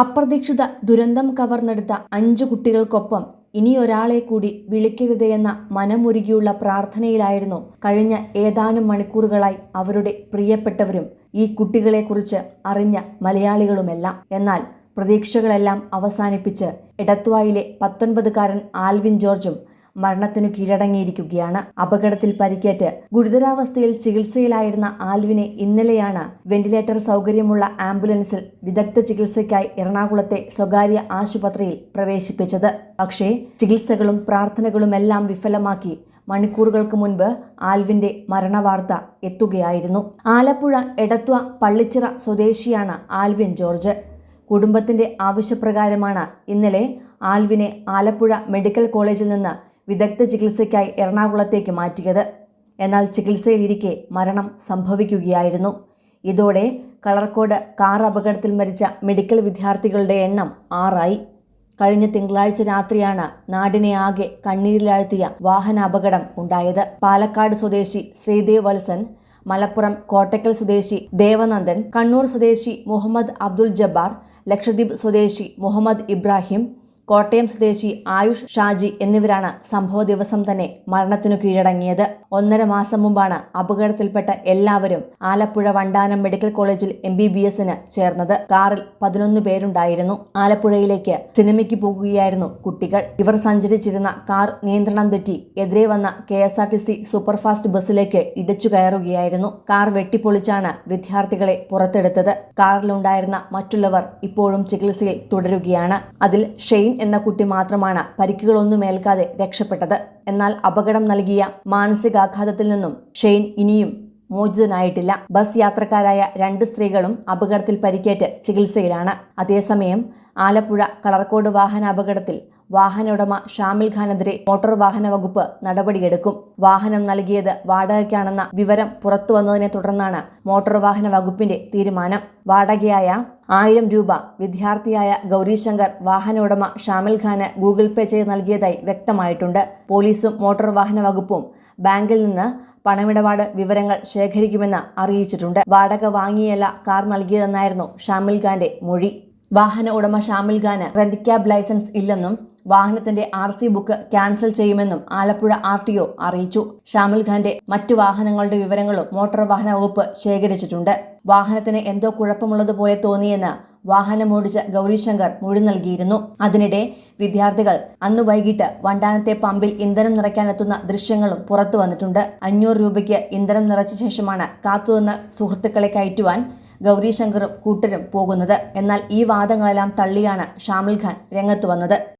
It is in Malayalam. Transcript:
അപ്രതീക്ഷിത ദുരന്തം കവർന്നെടുത്ത അഞ്ചു കുട്ടികൾക്കൊപ്പം ഇനിയൊരാളെ കൂടി വിളിക്കരുതെന്ന മനമുരുകിയുള്ള പ്രാർത്ഥനയിലായിരുന്നു കഴിഞ്ഞ ഏതാനും മണിക്കൂറുകളായി അവരുടെ പ്രിയപ്പെട്ടവരും ഈ കുട്ടികളെക്കുറിച്ച് അറിഞ്ഞ മലയാളികളുമെല്ലാം. എന്നാൽ പ്രതീക്ഷകളെല്ലാം അവസാനിപ്പിച്ച് എടത്വായിലെ പത്തൊൻപതുകാരൻ ആൽവിൻ ജോർജും മരണത്തിനു കീഴടങ്ങിയിരിക്കുകയാണ്. അപകടത്തിൽ പരിക്കേറ്റ് ഗുരുതരാവസ്ഥയിൽ ചികിത്സയിലായിരുന്ന ആൽവിനെ ഇന്നലെയാണ് വെന്റിലേറ്റർ സൗകര്യമുള്ള ആംബുലൻസിൽ വിദഗ്ധ ചികിത്സയ്ക്കായി എറണാകുളത്തെ സ്വകാര്യ ആശുപത്രിയിൽ പ്രവേശിപ്പിച്ചത്. പക്ഷേ ചികിത്സകളും പ്രാർത്ഥനകളുമെല്ലാം വിഫലമാക്കി മണിക്കൂറുകൾക്ക് മുൻപ് ആൽവിന്റെ മരണവാർത്ത എത്തുകയായിരുന്നു. ആലപ്പുഴ എടത്വ പള്ളിച്ചിറ സ്വദേശിയാണ് ആൽവിൻ ജോർജ്. കുടുംബത്തിന്റെ ആവശ്യപ്രകാരമാണ് ഇന്നലെ ആൽവിനെ ആലപ്പുഴ മെഡിക്കൽ കോളേജിൽ നിന്ന് വിദഗ്ധ ചികിത്സയ്ക്കായി എറണാകുളത്തേക്ക് മാറ്റിയത്. എന്നാൽ ചികിത്സയിലിരിക്കെ മരണം സംഭവിക്കുകയായിരുന്നു. ഇതോടെ കളർക്കോട് കാർ അപകടത്തിൽ മരിച്ച മെഡിക്കൽ വിദ്യാർത്ഥികളുടെ എണ്ണം ആറായി. കഴിഞ്ഞ തിങ്കളാഴ്ച രാത്രിയാണ് നാടിനെ ആകെ കണ്ണീരിലാഴ്ത്തിയ വാഹനാപകടം ഉണ്ടായത്. പാലക്കാട് സ്വദേശി ശ്രീദേവ് വത്സൻ മലപ്പുറം കോട്ടക്കൽ സ്വദേശി ദേവനന്ദൻ കണ്ണൂർ സ്വദേശി മുഹമ്മദ് അബ്ദുൽ ജബ്ബാർ ലക്ഷദ്വീപ് സ്വദേശി മുഹമ്മദ് ഇബ്രാഹിം കോട്ടയം സ്വദേശി ആയുഷ് ഷാജി എന്നിവരാണ് സംഭവ ദിവസം തന്നെ മരണത്തിനു കീഴടങ്ങിയത്. ഒന്നര മാസം മുമ്പാണ് അപകടത്തിൽപ്പെട്ട എല്ലാവരും ആലപ്പുഴ വണ്ടാനം മെഡിക്കൽ കോളേജിൽ എം ബി ബി എസിന് ചേർന്നത്. കാറിൽ പതിനൊന്ന് പേരുണ്ടായിരുന്നു. ആലപ്പുഴയിലേക്ക് സിനിമയ്ക്ക് പോകുകയായിരുന്നു കുട്ടികൾ. ഇവർ സഞ്ചരിച്ചിരുന്ന കാർ നിയന്ത്രണം തെറ്റി എതിരെ വന്ന K S R T C superfast ബസ്സിലേക്ക് ഇടിച്ചു കയറുകയായിരുന്നു. കാർ വെട്ടിപ്പൊളിച്ചാണ് വിദ്യാർത്ഥികളെ പുറത്തെടുത്തത്. കാറിലുണ്ടായിരുന്ന മറ്റുള്ളവർ ഇപ്പോഴും ചികിത്സയിൽ തുടരുകയാണ്. അതിൽ ഷെയ്ൻ എന്ന കുട്ടി മാത്രമാണ് പരിക്കുകളൊന്നും ഏൽക്കാതെ രക്ഷപ്പെട്ടത്. എന്നാൽ അപകടം നൽകിയ മാനസികാഘാതത്തിൽ നിന്നും ഷെയ്ൻ ഇനിയും മോചിതനായിട്ടില്ല. ബസ് യാത്രക്കാരായ രണ്ട് സ്ത്രീകളും അപകടത്തിൽ പരിക്കേറ്റ് ചികിത്സയിലാണ്. അതേസമയം ആലപ്പുഴ കളർക്കോട് വാഹനാപകടത്തിൽ വാഹന ഉടമ ഷാമിൽ ഖാനെതിരെ മോട്ടോർ വാഹന വകുപ്പ് നടപടിയെടുക്കും. വാഹനം നൽകിയത് വാടകയ്ക്കാണെന്ന വിവരം പുറത്തു വന്നതിനെ തുടർന്നാണ് മോട്ടോർ വാഹന വകുപ്പിന്റെ തീരുമാനം. വാടകയായ ആയിരം രൂപ വിദ്യാർത്ഥിയായ ഗൗരിശങ്കർ വാഹന ഉടമ ഷാമിൽ ഖാന് ഗൂഗിൾ പേ ചെയ്ത് നൽകിയതായി വ്യക്തമായിട്ടുണ്ട്. പോലീസും മോട്ടോർ വാഹന വകുപ്പും ബാങ്കിൽ നിന്ന് പണമിടപാട് വിവരങ്ങൾ ശേഖരിക്കുമെന്ന് അറിയിച്ചിട്ടുണ്ട്. വാടക വാങ്ങിയല്ല കാർ നൽകിയതെന്നായിരുന്നു ഷാമിൽ ഖാന്റെ മൊഴി. വാഹന ഉടമ ഷാമിൽ ഖാന് റെന്റ് ക്യാബ് ലൈസൻസ് ഇല്ലെന്നും വാഹനത്തിന്റെ ആർ സി ബുക്ക് ക്യാൻസൽ ചെയ്യുമെന്നും ആലപ്പുഴ ആർ ടി ഒ അറിയിച്ചു. ഷാമിൽ ഖാന്റെ മറ്റു വാഹനങ്ങളുടെ വിവരങ്ങളും മോട്ടോർ വാഹന വകുപ്പ് ശേഖരിച്ചിട്ടുണ്ട്. വാഹനത്തിന് എന്തോ കുഴപ്പമുള്ളതുപോലെ തോന്നിയെന്ന് വാഹനമോടിച്ച ഗൗരിശങ്കർ മൊഴി നൽകിയിരുന്നു. അതിനിടെ വിദ്യാർത്ഥികൾ അന്ന് വൈകിട്ട് വണ്ടാനത്തെ പമ്പിൽ ഇന്ധനം നിറയ്ക്കാനെത്തുന്ന ദൃശ്യങ്ങളും പുറത്തു വന്നിട്ടുണ്ട്. അഞ്ഞൂറ് രൂപയ്ക്ക് ഇന്ധനം നിറച്ച ശേഷമാണ് കാത്തുനിന്ന് സുഹൃത്തുക്കളെ കയറ്റുവാൻ ഗൗരിശങ്കറും കൂട്ടരും പോകുന്നത്. എന്നാൽ ഈ വാദങ്ങളെല്ലാം തള്ളിയാണ് ഷാമിൽ ഖാൻ രംഗത്തു വന്നത്.